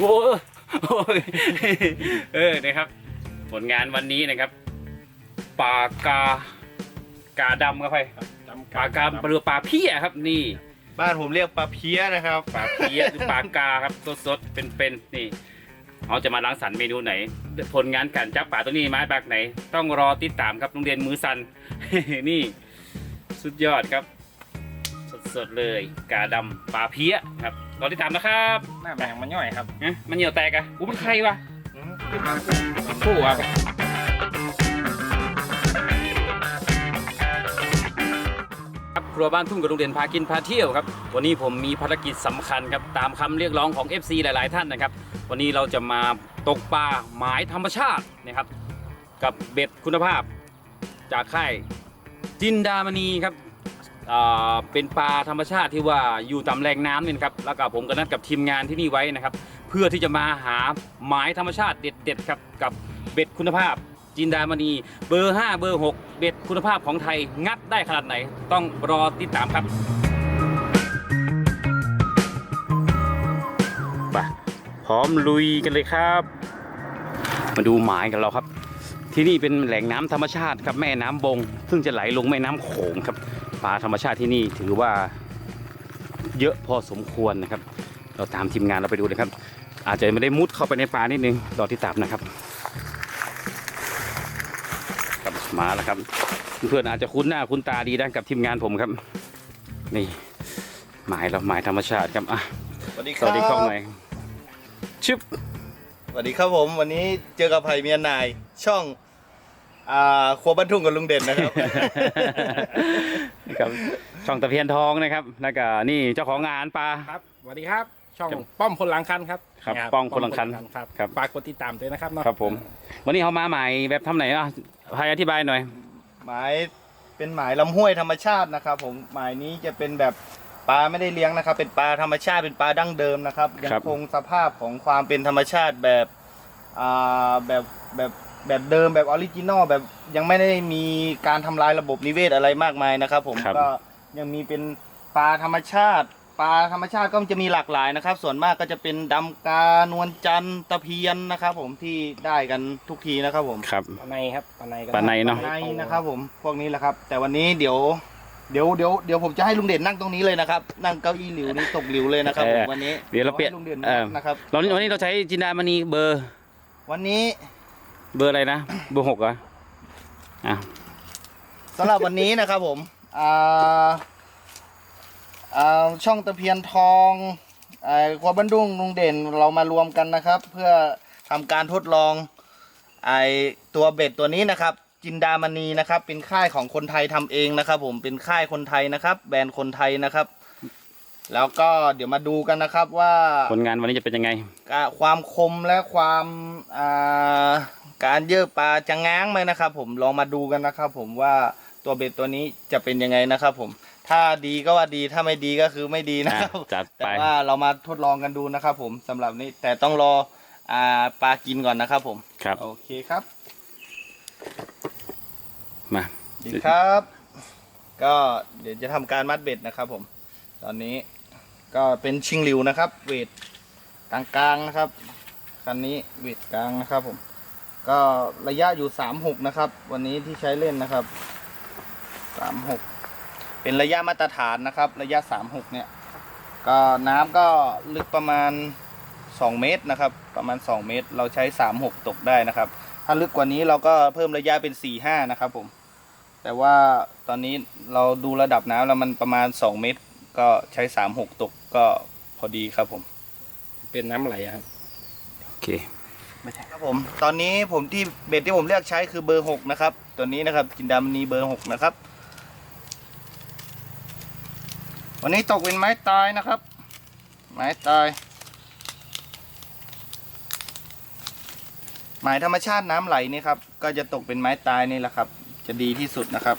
โอ้โอ้ยเออนะครับ ผลงานวันนี้นะครับปลากากาดำครับไปปลากาเรือปลาเพี้ยครับนี่ บ้านผมเรียกปลาเพี้ยนะครับปลาเพี้ยหรือปลากาครับสดๆเป็นๆนี่เขาจะมาล้างสรรค์เมนูไหน ผลงานการจับปลาตัวนี้ไม้ปลากไหน ต้องรอติดตามครับโรงเรียนมือสันนี่ สุดยอดครับ สดๆเลย กาดำปลาเพี้ยครับ รอติดตามนะครับหน้าแมงมันย่อยครับฮะมันเหนียวแตกอะอู้มันใครวะผู้ครับครับครัวบ้านทุ่งกับโรงเรียนพากินพาเที่ยวครับ วันนี้ผมมีภารกิจสำคัญครับตามคำเรียกร้องของ FC หลาย ๆ ท่านนะครับ วันนี้เราจะมาตกปลาหมายธรรมชาตินะครับ กับเบ็ดคุณภาพจากค่ายจินดามณีครับอ่า เป็นปลาธรรมชาติที่ว่าอยู่ตามแหล่งน้ำเนี่ยนะครับแล้วก็ผมก็นัดกับทีมงานที่นี่ไว้นะครับ เพื่อที่จะมาหาหมายธรรมชาติเด็ดๆครับกับเบ็ดคุณภาพจินดามณีเบอร์ 5 เบอร์ 6 เบ็ดคุณภาพของไทยงัดได้ขนาดไหน ต้องรอติดตามครับไปพร้อมลุยกันเลยครับ มาดูหมายกันเราครับ ที่นี่เป็นแหล่งน้ำธรรมชาติครับแม่น้ำบง ซึ่งจะไหลลงแม่น้ำโขงครับ ปลาธรรมชาติที่นี่ถือว่าเยอะพอสมควรนะครับ เราตามทีมงานเราไปดูเลยครับ อาจจะไม่ได้มุดเข้าไปในป่านิดนึงรอติดตามนะครับครับมาแล้วครับ เพื่อนๆอาจจะคุ้นหน้าคุ้นตาดีนะกับทีมงานผมครับ นี่หมายเราหมายธรรมชาติครับอะสวัสดีคสรับวัสดีกล้องหน่อยชึบสวัสดีครับผม วันนี้เจอกับไผ่เมียนายช่อง อ่าครัวบ้านทุ่งกับลุงเด่นนะครับครับช่องตะเพียนทองนะครับแล้วก็นี่เจ้าของงานปลา ครับสวัสดีครับ ช่องครับป้อมคนหลังคันครับครับเนี่ยป้อมคนหลังคันครับครับ ฝากกดติดตามด้วยนะครับเนาะครับผม วันนี้เขามาใหม่แบบทำไหนอะพายอธิบายหน่อย หมายเป็นหมายลำห้วยธรรมชาตินะครับ ผมหมายนี้จะเป็นแบบปลาไม่ได้เลี้ยงนะครับ เป็นปลาธรรมชาติเป็นปลาดั้งเดิมนะครับ ยัครับ คงสภาพของความเป็นธรรมชาติแบบอ่าแบบแบบ แบบเดิมแบบออริจินอลแบบยังไม่ได้มีการทำลายระบบนิเวศอะไรมากมายนะครับผมครับก็ยังมีเป็นปลาธรรมชาติ ปลาธรรมชาติก็จะมีหลากหลายนะครับ ส่วนมากก็จะเป็นดำกานวลจันทร์ตะเพียนนะครับผมที่ได้กันทุกทีนะครับผม ครับ ปลาในครับปลาในก็ปลาในเนาะ ในนะครับผมพวกนี้แหละครับ แต่วันนี้เดี๋ยวเดี๋ยวเดี๋ยวเดี๋ยวผมจะให้ลุงเด่นนั่งตรงนี้เลยนะครับ นั่งเก้าอี้หลิวนี่ตกหลิวเลยนะครับผมวันนี้เดี๋ยวเราเปลี่ยน ให้ลุงเด่นเออนะครับ เราวันนี้เราใช้จินดามณีเบอร์วันนี้ เบอร์อะไรนะ เบอร์หกเหรออะสำหรับวันนี้นะครับผมอ่าอ่าช่องตะเพียนทองอ่าครัวบันดุงลุงเด่นเรามารวมกันนะครับ เพื่อทำการทดลองไอตัวเบ็ดตัวนี้นะครับ จินดามณีนะครับ เป็นค่ายของคนไทยทำเองนะครับ ผมเป็นค่ายคนไทยนะครับ แบรนด์คนไทยนะครับ แล้วก็เดี๋ยวมาดูกันนะครับว่า ผลงานวันนี้จะเป็นยังไง อ่าความคมและความอ่า การเยอะปลาจะง้างไหมนะครับ ผมลองมาดูกันนะครับ ผมว่าตัวเบ็ดตัวนี้จะเป็นยังไงนะครับผมถ้าดีก็ว่าดีถ้าไม่ดีก็คือไม่ดีนะครับอะจัดไป แต่ว่าเรามาทดลองกันดูนะครับ ผมสำหรับนี้แต่ต้องรออ่าปลากินก่อนนะครับ ผมครับ โอเคครับมาดีครับ ก็เดี๋ยวจะทำการมัดเบ็ดนะครับ ผม ตอนนี้ก็เป็นชิงหลิวนะครับ เวทกลางๆนะครับคันนี้เวทกลางนะครับผม ก็ระยะอยู่สามหกนะครับ วันนี้ที่ใช้เล่นนะครับสามหกเป็นระยะมาตรฐานนะครับ ระยะสามหกเนี่ย ก็น้ำก็ลึกประมาณสองเมตรนะครับ ประมาณสองเมตร เราใช้สามหกตกได้นะครับ ถ้าลึกกว่านี้เราก็เพิ่มระยะเป็นสี่ห้านะครับผม แต่ว่าตอนนี้เราดูระดับน้ำแล้วมันประมาณสองเมตร ก็ใช้สามหกตกก็พอดีครับผม เป็นน้ำไหลอะครับ โอเค ครับผม ตอนนี้ผมที่เบ็ดที่ผมเลือกใช้คือเบอร์หกนะครับ ตัวนี้นะครับจินดามณีเบอร์หกนะครับ วันนี้ตกเป็นไม้ตายนะครับ ไม้ตายหมายธรรมชาติน้ำไหลนี่ครับ ก็จะตกเป็นไม้ตายนี่แหละครับ จะดีที่สุดนะครับ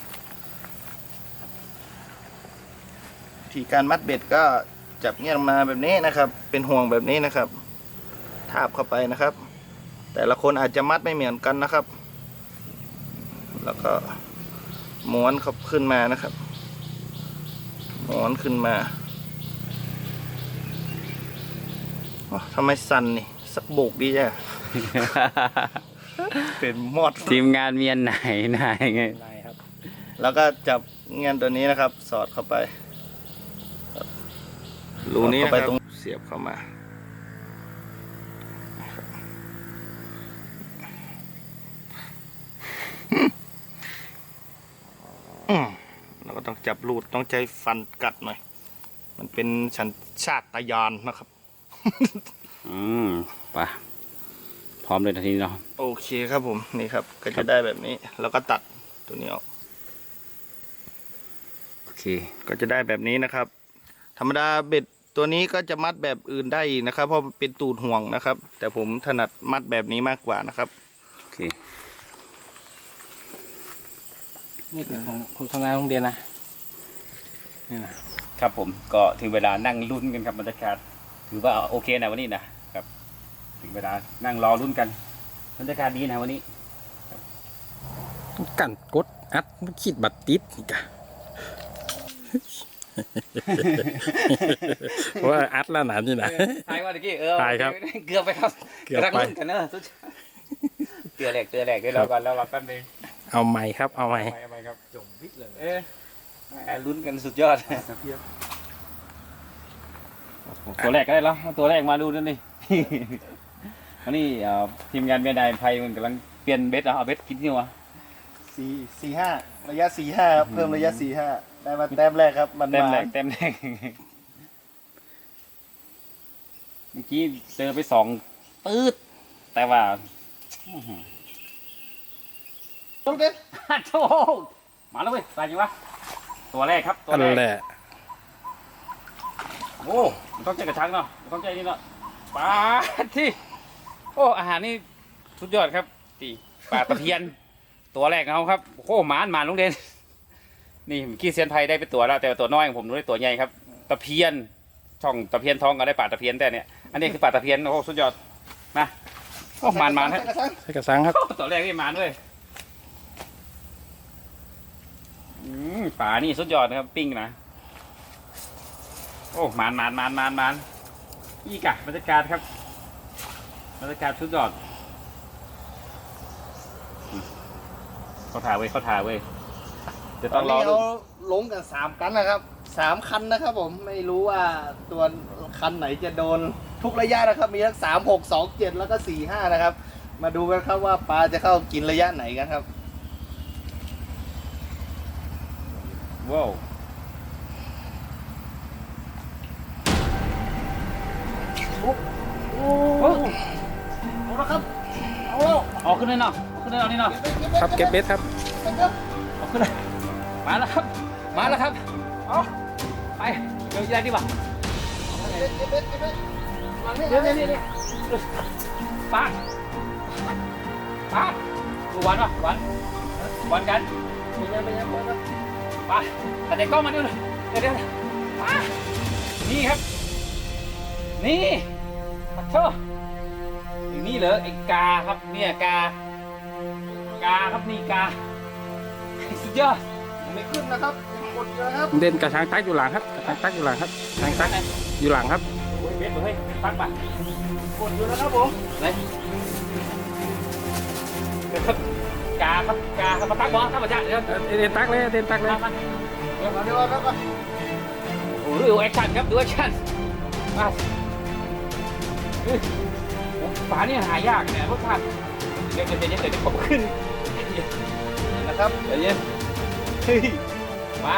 วิธีการมัดเบ็ดก็จับเงี้ยมาแบบนี้นะครับ เป็นห่วงแบบนี้นะครับ ทาบเข้าไปนะครับ แต่ละคนอาจจะมัดไม่เหมือนกันนะครับ แล้วก็ม้วนเขาขึ้นมานะครับม้วนขึ้นมาอ๋อทำไมสั่นนี่ สักโบกดีจ้ะ เป็นมอดทีมงานเมียนไหนไหนไงในครับ แล้วก็จับเงียนตัวนี้นะครับ สอดเข้าไปรูนี้เข้าไปตรงเสียบเข้ามาอืมเราก็ต้อง จับรูดต้องใช้ฟันกัดหน่อย มันเป็นชันชาติตยานนะครับ อืมไปะพร้อมเลยทันทีเนาะโอเคครับผมนี่ครับ ก็จะได้แบบนี้ แล้วก็ตัดตัวนี้ออกโอเค ก็จะได้แบบนี้นะครับ ธรรมดาเบ็ดตัวนี้ก็จะมัดแบบอื่นได้อีกนะครับ เพราะมันเป็นตูดห่วงนะครับ แต่ผมถนัดมัดแบบนี้มากกว่านะครับโอเค นี่เป็นของผมทำงานโรงเรียนนะ นี่นะครับผมก็ถึงเวลานั่งลุ้นกันครับบรรยากาศถือว่าโอเคนะวันนี้นะครับถึงเวลานั่งรอลุ้นกันบรรยากาศดีนะวันนี้กันกดอัดมันขีดบัตรติดอีกอะเพราะว่าอัดแล้วหนานี่นะทายว่าตะกี้เออทายครับเกือบไปครับเกือบไปกำลังลุ้นกันเนอะสุดเตือแหลกเตือแหลกด้วยเราก่อนแล้วเราแป๊บนึงเอาใหม่ครับ เอาใหม่ไปไปครับจมวิทเลยเอ๊ะแหม่ ลุ้นกันสุดยอดตัวแรกก็ได้แล้วเอาตัวแรกมาดูนั่นนี่วันนี้เอ่อทีมงานเมียนายไทยมันกำลังเปลี่ยนเบ็ดแล้วเอาเบ็ดกินนี่วะสี่สี่ห้าระยะสี่ห้าเพิ่มระยะสี่ห้าได้มาแต้มแรกครับ มันเต็มแรมากเต็มแรกเมื่อกี้เจอไปสองปื๊ดแต่ว่าอื้อหือต้องเด็ดโธ่มาแล้วเว้ยตายยังวะ ตัวแรกครับ ตัวอันแรกแหละ โอ้มันต้องใจกระชังเนาะมันต้องใจนี่เนาะปลาที่ โอ้อาหารนี่สุดยอดครับตีปลาตะเพียน ตัวแรกของเขาครับโอ้หมานหมานลุงเด่นนี่เมื่อกี้เซียนไทยได้ไปตัวแล้วแต่ว่าตัวน้อยของผมได้ตัวใหญ่ครับตะเพียน ช่องตะเพียนทองก็ได้ปลาตะเพียนแต่เนี่ยอันนี้คือปลาตะเพียนโอ้สุดยอดนะโอ้หมานหมานฮะใส่กระสังครับ โอ้ตัวแรกนี่หมานด้วย อืมป่านี่สุดยอดนะครับ ปิ้งนะ โอ้หมานหมานหมานหมานหมานอีกอะบรรยากาศครับบรรยากาศสุดยอดอืมเขาถ่ายเว้ยเขาถ่ายเว้ยจะตต้ออนงรอนี้ดูเขาลงกันสามกันนะครับสามคันนะครับผมไม่รู้ว่าตัวคันไหนจะโดนทุกระยะนะครับ มีทั้งสามหกสองเจ็ดแล้วก็สี่ห้านะครับ มาดูกันครับว่าปลาจะเข้ากินระยะไหนกันครับ ว้าวโอ้เอาละครับ เอาแล้วออกขึ้นเลยเนาะออกขึ้นเลยเอานี่เนาะครับเก็บเบ็ดครับออกขึ้นเลยมาแล้วครับ มาแล้วครับเอาไปเดี๋ยวจะได้ดีกว่าเดี๋ยวนี่นี่ปาดปาดดูวันป่ะวันวันกันไม่ยังไม่ยังวันปาดแต่เด็กกล้องมาดูหน่อยเดี๋ยวเดี๋ยวปาดนี่ครับ นี่ปัดโชอย่างนี้เหรอไอ้กาครับเนี่ยกากาครับนี่กาสุดยอดไม่ขึ้นนะครับหมดเลยครับเด่นกระชังตักอยู่หลังครับกระชังตักอยู่หลังครับกระชังตักอยู่หลังครับโอ้ยเบ็ดเลยปักปะหมดอยู่แล้วครับผมไหนเดี๋ยวครับ กาครับกาครับมาตักบอลครับอาจาเดี๋ยวเดนตักเลยเด่นตักเลยมามาเดี๋ยวเดี๋ยวครับโอ้โหดูแอคชั่นครับดูแอคชั่นมาฝานี่หายากเนี่ยรสชาติเดี๋ยวเดี๋ยวเดี๋ยวเดี๋ยวผมขึ้นนะครับเดี๋ยวเย็นเฮ้ยมา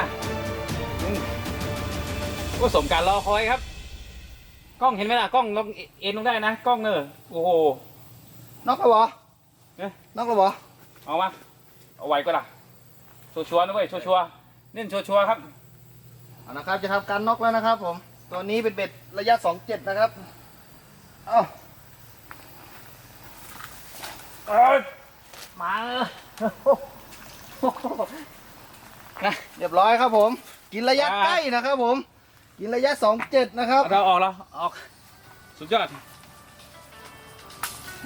ก็สมการรอคอยครับ กล้องเห็นไหมล่ะกล้องลองเอ็นลงได้นะ กล้องเนอะโอ้โหนอกกระบอกเอ๊ะนอกกระบอก เอามาเอาไว้ก็ล่ะชัวร์ๆนะเว้ยชัวร์ๆเน้นชัวร์ๆครับเอานะครับจะทำการน็อกแล้วนะครับ ผม ตัวนี้เป็นเบ็ดระยะสองเจ็ดนะครับเอ้าเอ้ยมาเลยนะเรียบร้อยครับผม กินระยะอ่าใกล้นะครับผม กินระยะสองเจ็ดนะครับ เราออกแล้วออก สุดยอด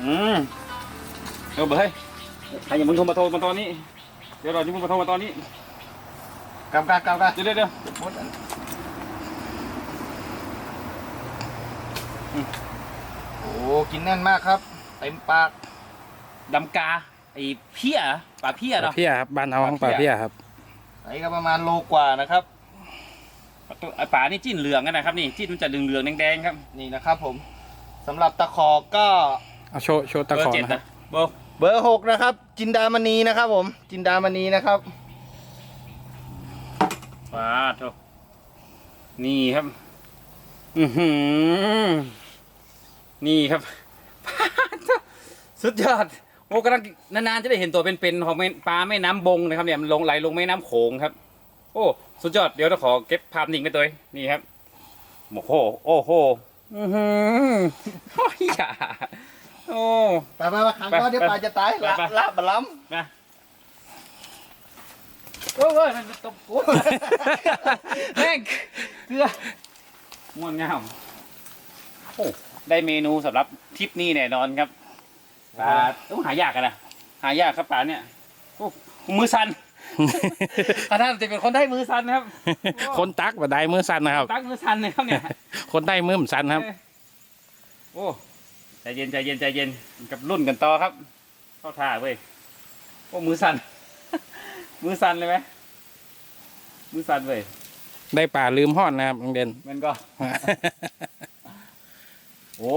อืมเดี๋ยวเบย ใครอย่ามึงโทรมาโทรมาตอนนี้ เดี๋ยวเราจะมึงมาโทรมาตอนนี้กำกับกำกับเดี๋ยวเดี๋ยวเดี๋ยวหมดอันโอ้กินแน่นมากครับ เต็มปากดำกาไอ้เพี้ยปลาเพี้ยปลาเนาะ เพี้ยครับบ้านเอาของปปลาลาเพี้เพี้ยยครับไอ้ก็ประมาณโลกว่านะครับไอ้ปลานี่จิ้นเหลืองกันนะครับนี่จิ้นมันจะเหลืองๆแดงๆครับ นี่นะครับผมสำหรับตะขอก็เอาโชว์โชว์ตะเบอขอร์เจ็ดนะครับนะโบ เบอร์หกนะครับ จินดามณีนะครับ ผม จินดามณีนะครับปลาโถนี่ครับ อือหือนี่ครับปลาโถสุดยอดโอ้กำลังนานๆจะได้เห็นตัวเป็นๆของปลาแม่น้ำบงนะครับเนี่ยมันลงไหลลงแม่น้ำโขงครับ โอ้สุดยอดเดี๋ยวเราขอเก็บภาพนิ่งไปตัวนี่ครับโอ้โหโอ้โหอือหือโอ้ยอย่า โอ้ ไปไปไปขังก็เดี๋ยวไปปลาจะตายไปละไป ละบะล้นะโอ้ยมันตบกูแม่งเกลือง่วนงามโอ้ได้เมนูสำหรับทริปนี้แน่นอนครับปลาต้องหายากกันนะหายากครับปลาเนี่ยโอ้มือสั่นถ้าท่านจะเป็นคนได้มือสั่นนะครับคนตักแบบได้มือสั่นนะครับ ตั้งมือสั่นเลยครับเนี่ยคนได้มือมันสั่นครับ โอ้ ใจเย็นใจเย็นใจเย็นกับรุ่นกันต่อครับ เข้าท่าเว้ยโอ้มือสั่น มือสั่นเลยไหมมือสั่นเว้ยได้ปลาลืมห่อนนะครับโรงเรียนมันก็ โอ้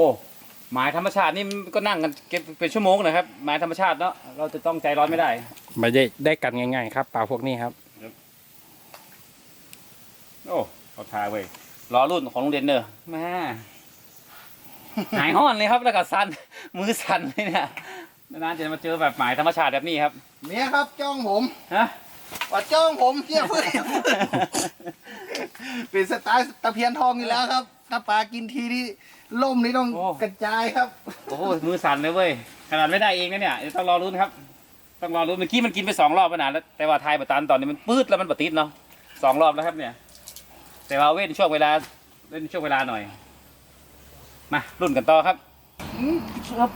หมายธรรมชาตินี่ก็นั่งกันเก็บเป็นชั่วโมงนะครับหมายธรรมชาติเนาะเราจะต้องใจร้อนไม่ได้ไม่ได้ได้กันง่ายๆครับปลาพวกนี้ครับ โอ้เข้าท่าเว้ยรอรุ่นของโรงเรียนเนอะแม่ หายห้อนเลยครับแล้วก็สั่นมือสั่นเลยเนี่ยนานๆจะมาเจอแบบหมายธรรมชาติแบบนี้ครับำเนี่ยครับจ้องผมฮะว่าจ้องผมเที่ยวเพื่อนเป็นสไตล์ตะเพียนทองอยู่แล้วครับถ้าปลากินทีนี่ล่มนี่ต้องโอ้กระจายครับโอ้โหมือสั่นเลยเว้ยขนาดไม่ได้เองนะเนี่ยเดี๋ยวต้องรอรุ้นครับ ต้องรอรุ้นเมื่อกี้มันกินไปสองรอบแล้วนะแล้วแต่ว่าทายบัตันตอนนี้มันปืดแล้วมันบติดเนาะสองรอบแล้วครับเนี่ย แต่ว่าเว้นช่วงเวลาเว้นช่วงเวลาหน่อย มารุ่นกันต่อครับอืม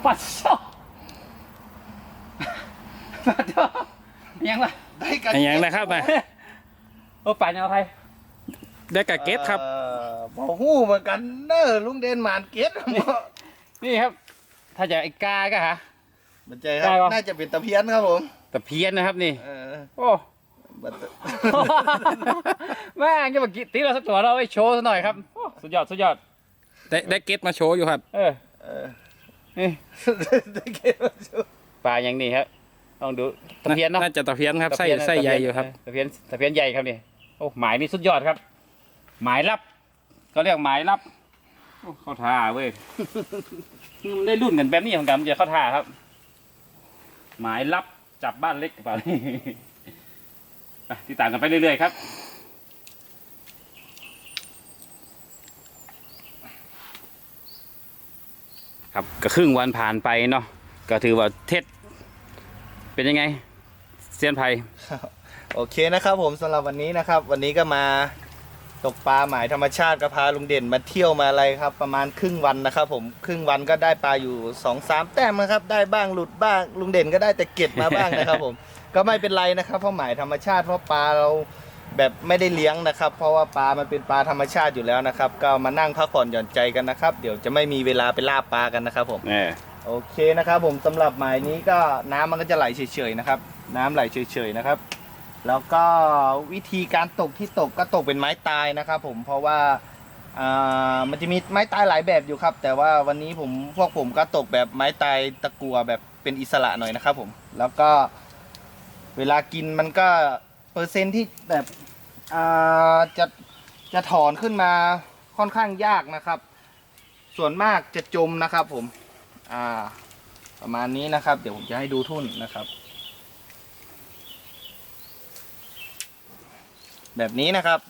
ปัดซอกปัดซอกยังวะได้กันอย่างนั้นนะครับนะโอ้ปัดยังเอาใครได้กับเกตครับอ่อบอกหู้เหมือนกันเนอลุงเดนหมานเกตนี่ครับ ถ้าจะไอ้กาก็ฮะมันใจครับได้ปะน่าจะเป็นตะเพียนครับผมแต่เพี้ยนนะครับนี่เออโอ้บัดตะแม่งจะมากิตีเราสักตัวเราไว้โชว์ซะหน่อยครับโอ้สุดยอดสุดยอด ได้ได้เกตมาโชว์อยู่ครับ เออเออนี่ได้เกตมาชูปลาอย่างนี้ครับลองดูตะเพียนเนาะน่าจะตะเพียนครับไส้ตะเพียนนะไส้ใหญ่อยู่ครับตะเพียนตะเพียนใหญ่ครับนี่โอ้หมายนี่สุดยอดครับ หมายลับก็เรียกหมายลับโอ้เข้าท่าเว้ยได้รุ่นกันแบบนี้ของกันจะเข้าท่าครับ หมายลับจับบ้านเล็กกระเป๋านี่ไปติดตามกันไปเรื่อยๆครับ ครับก็ครึ่งวันผ่านไปเนาะก็ถือว่าเท็จเป็นยังไงเซียนไผ่โอเคนะครับผมสำหรับวันนี้นะครับ วันนี้ก็มาตกปลาหมายธรรมชาติก็พาลุงเด่นมาเที่ยวมาอะไรครับ ประมาณครึ่งวันนะครับ ผมครึ่งวันก็ได้ปลาอยู่สองสามแต้มนะครับ ได้บ้างหลุดบ้างลุงเด่นก็ได้แต่เก็บมาบ้างนะครับ ผมก็ไม่เป็นไรนะครับเพราะหมายธรรมชาติเพราะปลาเรา แบบไม่ได้เลี้ยงนะครับ เพราะว่าปลา มันเป็นปลาธรรมชาติอยู่แล้วนะครับ ก็มานั่งพักผ่อนหย่อนใจกันนะครับ เดี๋ยวจะไม่มีเวลาไปล่าปลากันนะครับผมเออโอเคนะครับผมสำหรับหมายนี้ก็น้ำมันก็จะไหลเฉยๆนะครับ น้ำไหลเฉยๆนะครับ แล้วก็วิธีการตกที่ตกก็ตกเป็นไม้ตายนะครับ ผมเพราะว่าอ่ามันจะมีไม้ตายหลายแบบอยู่ครับ แต่ว่าวันนี้ผมพวกผมก็ตกแบบไม้ตายตะกัวแบบเป็นอิสระหน่อยนะครับผมแล้วก็เวลากินมันก็ เปอร์เซ็นต์ที่แบบอ่าจะจะถอนขึ้นมาค่อนข้างยากนะครับ ส่วนมากจะจมนะครับผมอ่าประมาณนี้นะครับ เดี๋ยวผมจะให้ดูทุ่นนะครับ แบบนี้นะครับ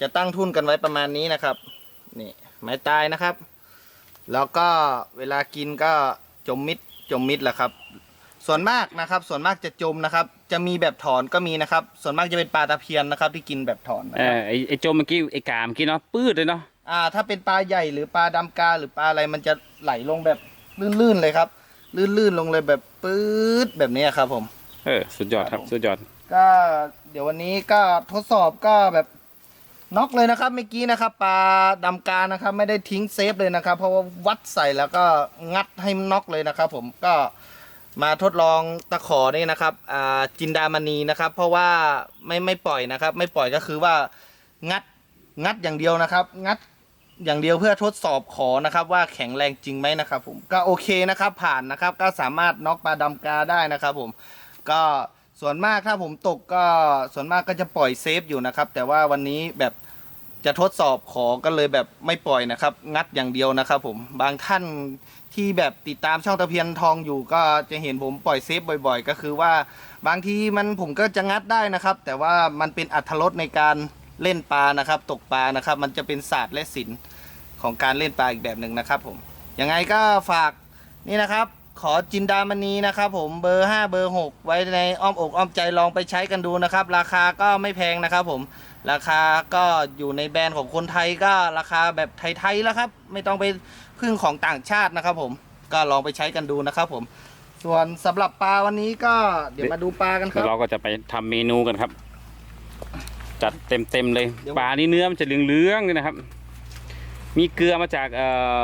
จะตั้งทุ่นกันไว้ประมาณนี้นะครับนี่ไม้ตายนะครับ แล้วก็เวลากินก็จมมิดจมมิดแหละครับ ส่วนมากนะครับ ส่วนมากจะจมนะครับ จะมีแบบถอนก็มีนะครับ ส่วนมากจะเป็นปลาตะเพียนนะครับ ที่กินแบบถอนนะเอครับอไอไอโจมเมื่อกี้ไอกาเมื่อกี้เนาะปื้ดเลยเนาะอ่าถ้าเป็นปลาใหญ่หรือปลาดำกาหรือปลาอะไรมันจะไหลลงแบบลื่นๆเลยครับ ลื่นๆลงเลยแบบปื๊ดแบบนี้ครับผม เออสุดยอดครับสุดยอด ก็เดี๋ยววันนี้ก็ทดสอบก็แบบน็อกเลยนะครับเมื่อกี้นะครับปลาดำกานะครับ ไม่ได้ทิ้งเซฟเลยนะครับ เพราะว่าวัดใส่แล้วก็งัดให้มันน็อกเลยนะครับ ผมก็ มาทดลองตะขอนี่นะครับจินดามณีนะครับ เพราะว่าไม่ไม่ปล่อยนะครับ ไม่ปล่อยก็คือว่างัดงัดอย่างเดียวนะครับ งัดอย่างเดียวเพื่อทดสอบขอนะครับ ว่าแข็งแรงจริงไหมนะครับ ผมก็โอเคนะครับ ผ่านนะครับ ก็สามารถน็อกปลาดำกาได้นะครับ ผมก็ส่วนมากถ้าผมตกก็ส่วนมากก็จะปล่อยเซฟอยู่นะครับ แต่ว่าวันนี้แบบ จะทดสอบขอก็เลยแบบไม่ปล่อยนะครับ งัดอย่างเดียวนะครับ ผมบางท่านที่แบบติดตามช่องตะเพียนทองอยู่ก็จะเห็นผมปล่อยเซฟบ่อย ๆ ก็คือว่าบางทีมันผมก็จะงัดได้นะครับ แต่ว่ามันเป็นอัธรสในการเล่นปลานะครับ ตกปลานะครับ มันจะเป็นศาสตร์และศิลป์ของการเล่นปลาอีกแบบหนึ่งนะครับ ผมยังไงก็ฝากนี่นะครับ ขอจินดามณีนะครับ ผมเบอร์ 5 เบอร์ 6 ไว้ในอ้อมอกอ้อมใจลองไปใช้กันดูนะครับ ราคาก็ไม่แพงนะครับ ผม ราคาก็อยู่ในแบรนด์ของคนไทยก็ราคาแบบไทยๆแล้วครับ ไม่ต้องไปพึ่งของต่างชาตินะครับ ผมก็ลองไปใช้กันดูนะครับ ผม ส่วนสำหรับปลาวันนี้ก็เดี๋ยวมาดูปลากันคแล้รัวบ เราก็จะไปทำเมนูกันครับ จัดเต็มเต็มๆเลยเดี๋ยว ปลานี่เนื้อมันจะเหลืองๆเลยนะครับ มีเกลือมาจากเอ่อ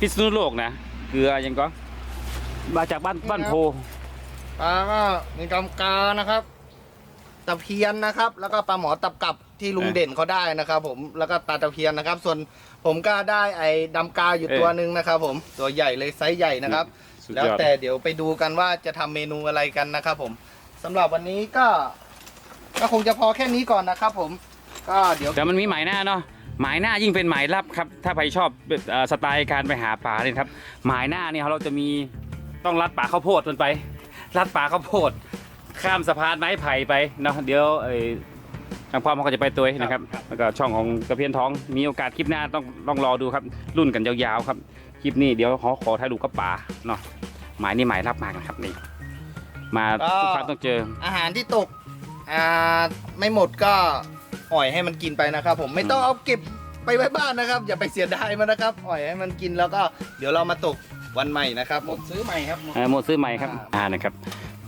พิษณุโลกนะเกลือยังก็มาจากบ้านบ้านโพปลาก็มีกำกานะครับตะเพียนนะครับ แล้วก็ปลาหมอตับกับ ที่ลุงเออเด่นเขาได้นะครับผมแล้วก็ปลาตะเพียนนะครับ ส่วนผมก็ได้ไอ้ดำกาอยู่เออตัวหนึ่งนะครับ ผมตัวใหญ่เลยไซส์ใหญ่นะครับ สุดแล้วยอดแต่เดี๋ยวไปดูกันว่าจะทำเมนูอะไรกันนะครับ ผมสำหรับวันนี้ก็ ก็คงจะพอแค่นี้ก่อนนะครับ ผม ก็เดี๋ยว แต่มันมีหมายหน้าเนาะหมายหน้ายิ่งเป็นหมายลับครับ ถ้าใครชอบเอ่อสไตล์การไปหาปลาเนี่ยครับ หมายหน้าเนี่ยเราจะมีต้องลัดป่าข้าวโพดมันไปลัดป่าข้าวโพด ข้ามสะพานไม้ไผ่ไปเนาะเดี๋ยวเอ้ย ทางพ่อมันก็จะไปตัวนะครับ แล้วก็ช่องของกระเพียนท้อง มีโอกาสคลิปหน้าต้องต้องรอดูครับ รุ่นกันยาวๆครับ คลิปนี้เดี๋ยวขอขอถ่ายรูปกับป่าเนาะ หมายนี่หมายรับมากนะครับนี่ มาทุกครั้งต้องเจอ อาหารที่ตก อ่า ไม่หมดก็อ่อยให้มันกินไปนะครับ ผม ไม่ต้องเอาเก็บไปไว้บ้านนะครับ อย่าไปเสียดายมันนะครับ อ่อยให้มันกินแล้วก็ เดี๋ยวเรามาตกวันใหม่นะครับ หมดซื้อใหม่ครับ หมดเอ่อหมดซื้อใหม่ครับ อ่า นะครับ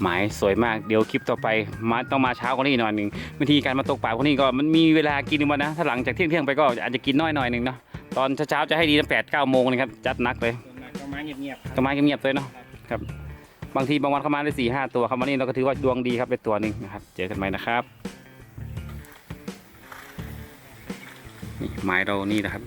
หมายสวยมากเดี๋ยวคลิปต่อไปมาต้องมาเช้ากว่านี้หน่อยหนึ่งวิธีการมาตกปลาพวกนี้ก็มันมีเวลากินวันนะ ถ้าหลังจากเที่ยงเที่ยงๆไปก็อาจจะกินน้อยหน่อยหนึ่งเนาะตอนเช้าๆจะให้ดีตั้งแปดเก้าโมงนะครับจัดหนักเลยส่วนมากก็มาเงียบๆครับก็มาเงียบๆเลยเนาะครับบางทีบางวันเข้ามาได้สี่ห้าตัวครับวันนี้เราก็ถือว่าดวงดีครับเป็นตัวหนึ่งนะครับ เจอกันใหม่นะครับนี่หมายเรานี่นะครับ